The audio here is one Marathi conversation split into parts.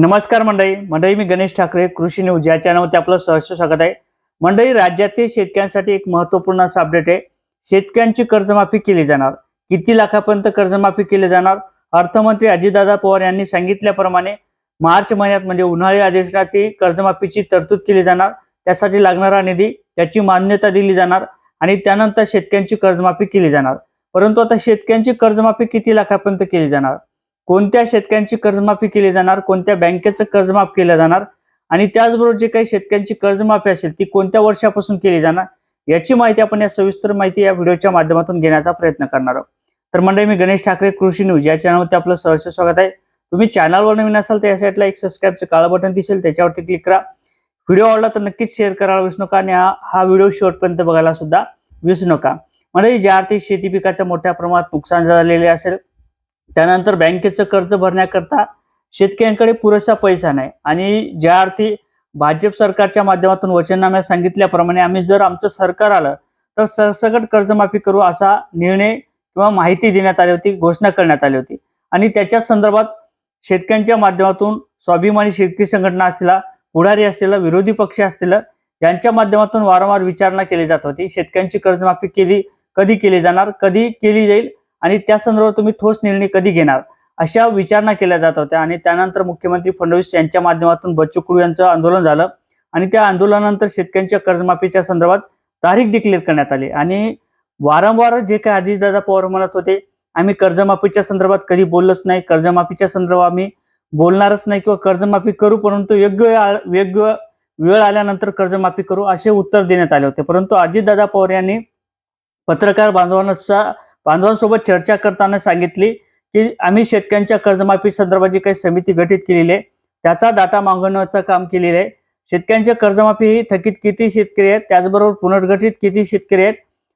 नमस्कार मंडळी. मंडळी मी गणेश ठाकरे कृषी न्यूज या चॅनलवरती आपलं सहर्ष स्वागत आहे. मंडळी राज्यातील शेतकऱ्यांसाठी एक महत्त्वपूर्ण असं अपडेट आहे. शेतकऱ्यांची कर्जमाफी केली जाणार. किती लाखापर्यंत कर्जमाफी केली जाणार? अर्थमंत्री अजितदादा पवार यांनी सांगितल्याप्रमाणे मार्च महिन्यात म्हणजे उन्हाळी अधिवेशनात कर्जमाफीची तरतूद केली जाणार. त्यासाठी लागणारा निधी त्याची मान्यता दिली जाणार आणि त्यानंतर शेतकऱ्यांची कर्जमाफी केली जाणार. परंतु आता शेतकऱ्यांची कर्जमाफी किती लाखापर्यंत केली जाणार? कोणत्या शेतकऱ्यांची कर्जमाफी केली जाणार कोणत्या बँकेचं कर्जमाफ केलं जाणार आणि त्याचबरोबर जे काही शेतकऱ्यांची कर्जमाफी असेल ती कोणत्या वर्षापासून केली जाणार याची माहिती आपण या सविस्तर माहिती या व्हिडिओच्या माध्यमातून घेण्याचा प्रयत्न करणार आहोत. तर मंडळी मी गणेश ठाकरे कृषी न्यूज या चॅनलवरती आपलं सहर्ष स्वागत आहे. तुम्ही चॅनलवर नवीन असाल तर या साईडला एक सबस्क्राईबचं काळं बटन दिसेल त्याच्यावरती क्लिक करा. व्हिडिओ आवडला तर नक्कीच शेअर करायला विसरू नका आणि हा हा व्हिडिओ शेवटपर्यंत बघायला सुद्धा विसरू नका. म्हणजे ज्या अर्थी शेती पिकाचं मोठ्या प्रमाणात नुकसान झालेले असेल त्यानंतर बँकेचं कर्ज भरण्याकरता शेतकऱ्यांकडे पुरेसा पैसा नाही. आणि ज्या अर्थी भाजप सरकारच्या माध्यमातून वचननाम्यात सांगितल्याप्रमाणे आम्ही जर आमचं सरकार आलं तर सरसकट कर्जमाफी करू असा निर्णय किंवा माहिती देण्यात आली होती घोषणा करण्यात आली होती. आणि त्याच्या संदर्भात शेतकऱ्यांच्या माध्यमातून स्वाभिमानी शेतकरी संघटना असतील पुढारी असतील विरोधी पक्ष असतील यांच्या माध्यमातून वारंवार विचारणा केली जात होती. शेतकऱ्यांची कर्जमाफी केली कधी केली जाणार कधी केली जाईल आणि त्या संदर्भात तुम्ही ठोस निर्णय कधी घेणार? अशा विचारणा केल्या जात होत्या आणि त्यानंतर मुख्यमंत्री फडणवीस यांच्या माध्यमातून बच्चू कडू यांचं आंदोलन झालं. आणि त्या आंदोलनानंतर शेतकऱ्यांच्या कर्जमाफीच्या संदर्भात तारीख डिक्लेअर करण्यात आली. आणि वारंवार जे काही अजितदादा पवार म्हणत होते आम्ही कर्जमाफीच्या संदर्भात कधी बोललोच नाही कर्जमाफीच्या संदर्भात आम्ही बोलणारच नाही किंवा कर्जमाफी करू परंतु योग्य वेळ योग्य वेळ आल्यानंतर कर्जमाफी करू असे उत्तर देण्यात आले होते. परंतु अजितदादा पवार यांनी पत्रकार बांधवांचा बांधवांसोबत चर्चा करताना सांगितली की आम्ही शेतकऱ्यांच्या कर्जमाफी संदर्भात जी काही समिती गठीत केलेली आहे. त्याचा डाटा मागवण्याचं काम केलेलं आहे. शेतकऱ्यांच्या कर्जमाफी ही थकीत किती शेतकरी आहेत त्याचबरोबर पुनर्गठित किती शेतकरी आहेत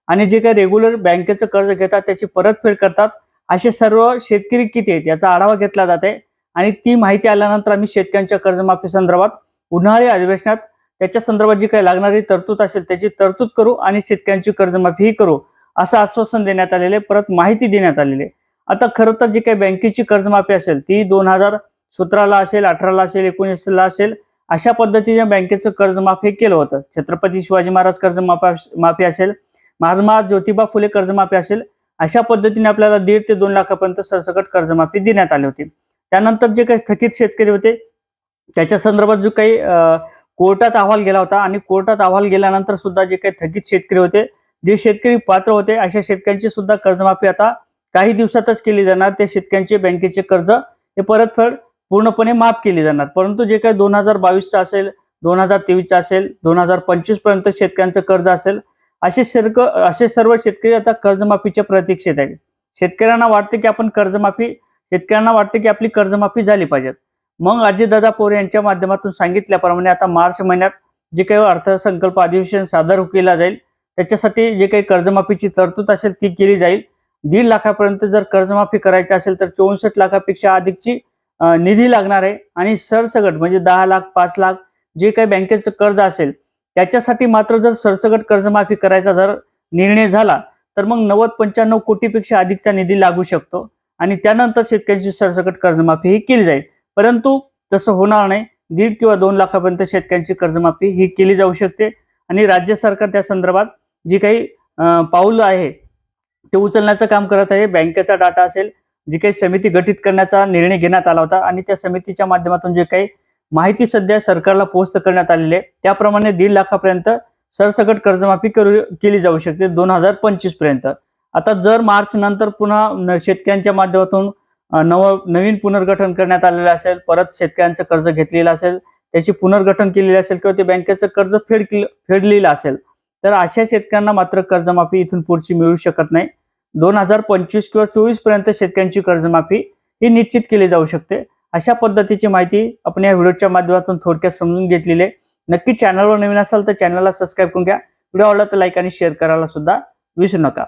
आणि जे काही रेग्युलर बँकेचं कर्ज घेतात त्याची परतफेड करतात असे सर्व शेतकरी किती आहेत याचा आढावा घेतला जात आहे. आणि ती माहिती आल्यानंतर आम्ही शेतकऱ्यांच्या कर्जमाफी संदर्भात उन्हाळी अधिवेशनात त्याच्या संदर्भात जी काही लागणारी तरतूद असेल त्याची तरतूद करू आणि शेतकऱ्यांची कर्जमाफीही करू. असं आश्वासन देण्यात आलेले परत माहिती देण्यात आलेली आहे. आता खरं तर जी काही बँकेची कर्जमाफी असेल ती दोन हजार सतराला असेल अठराला असेल एकोणीसला असेल अशा पद्धतीने बँकेचं कर्जमाफी केलं होतं छत्रपती शिवाजी महाराज कर्जमाफी माफी असेल महात्मा ज्योतिबा फुले कर्जमाफी असेल अशा पद्धतीने आपल्याला दीड ते दोन लाखापर्यंत सरसकट कर्जमाफी देण्यात आली होती त्यानंतर जे काही थकीत शेतकरी होते त्याच्या संदर्भात जो काही कोर्टात अहवाल गेला होता आणि कोर्टात अहवाल गेल्यानंतर सुद्धा जे काही थकीत शेतकरी होते जे शेतकरी पात्र होते अशा शेतकऱ्यांची सुद्धा कर्जमाफी आता काही दिवसातच केली जाणार. त्या शेतकऱ्यांचे बँकेचे कर्ज हे परतफेड पूर्णपणे माफ केली जाणार. परंतु जे काही दोन हजार बावीसचं असेल दोन हजार तेवीसचं असेल दोन हजार पंचवीसपर्यंत शेतकऱ्यांचं कर्ज असेल असे सर्क असे सर्व शेतकरी आता कर्जमाफीच्या प्रतीक्षेत आहेत. शेतकऱ्यांना वाटते की आपण कर्जमाफी शेतकऱ्यांना वाटते की आपली कर्जमाफी झाली पाहिजेत. मग अजितदादा पवार यांच्या माध्यमातून सांगितल्याप्रमाणे आता मार्च महिन्यात जे काही अर्थसंकल्प अधिवेशन सादर केला जाईल त्याच्यासाठी जे काही कर्जमाफीची तरतूद असेल ती केली जाईल. दीड लाखापर्यंत जर कर्जमाफी करायची असेल तर चौसष्ट लाखापेक्षा अधिकची निधी लागणार आहे. आणि सरसगट म्हणजे दहा लाख पाच लाख जे काही बँकेचं कर्ज असेल त्याच्यासाठी मात्र जर सरसगट कर्जमाफी करायचा जर निर्णय झाला तर मग नव्वद पंच्याण्णव कोटीपेक्षा अधिकचा निधी लागू शकतो. आणि त्यानंतर शेतकऱ्यांची सरसकट कर्जमाफी ही केली जाईल. परंतु तसं होणार नाही. दीड किंवा दोन लाखापर्यंत शेतकऱ्यांची कर्जमाफी ही केली जाऊ शकते. आणि राज्य सरकार त्या संदर्भात जी काही पाऊलं आहे ते उचलण्याचं काम करत आहे. बँकेचा डाटा असेल जी काही समिती गठीत करण्याचा निर्णय घेण्यात आला होता आणि त्या समितीच्या माध्यमातून जे काही माहिती सध्या सरकारला पोस्ट करण्यात आलेली आहे त्याप्रमाणे दीड लाखापर्यंत सरसकट कर्जमाफी करू केली जाऊ शकते दोन हजार पंचवीसपर्यंत. आता जर मार्च नंतर पुन्हा न- शेतकऱ्यांच्या माध्यमातून नव नवीन पुनर्गठन करण्यात आलेलं असेल परत शेतकऱ्यांचं कर्ज घेतलेलं असेल त्याची पुनर्गठन केलेली असेल किंवा ते बँकेचं कर्ज फेड केलं- फेडलेलं असेल तर अशा शेतकऱ्यांना मात्र कर्जमाफी इथून पुढची मिळू शकत नाही. दोन हजार पंचवीस किंवा चोवीसपर्यंत शेतकऱ्यांची कर्जमाफी ही निश्चित केली जाऊ शकते. अशा पद्धतीची माहिती आपण या व्हिडिओच्या माध्यमातून थोडक्यात समजून घेतलेली आहे. नक्की चॅनलवर नवीन असाल तर चॅनलला सबस्क्राईब करून घ्या. व्हिडिओ आवडला तर लाईक आणि शेअर करायला सुद्धा विसरू नका.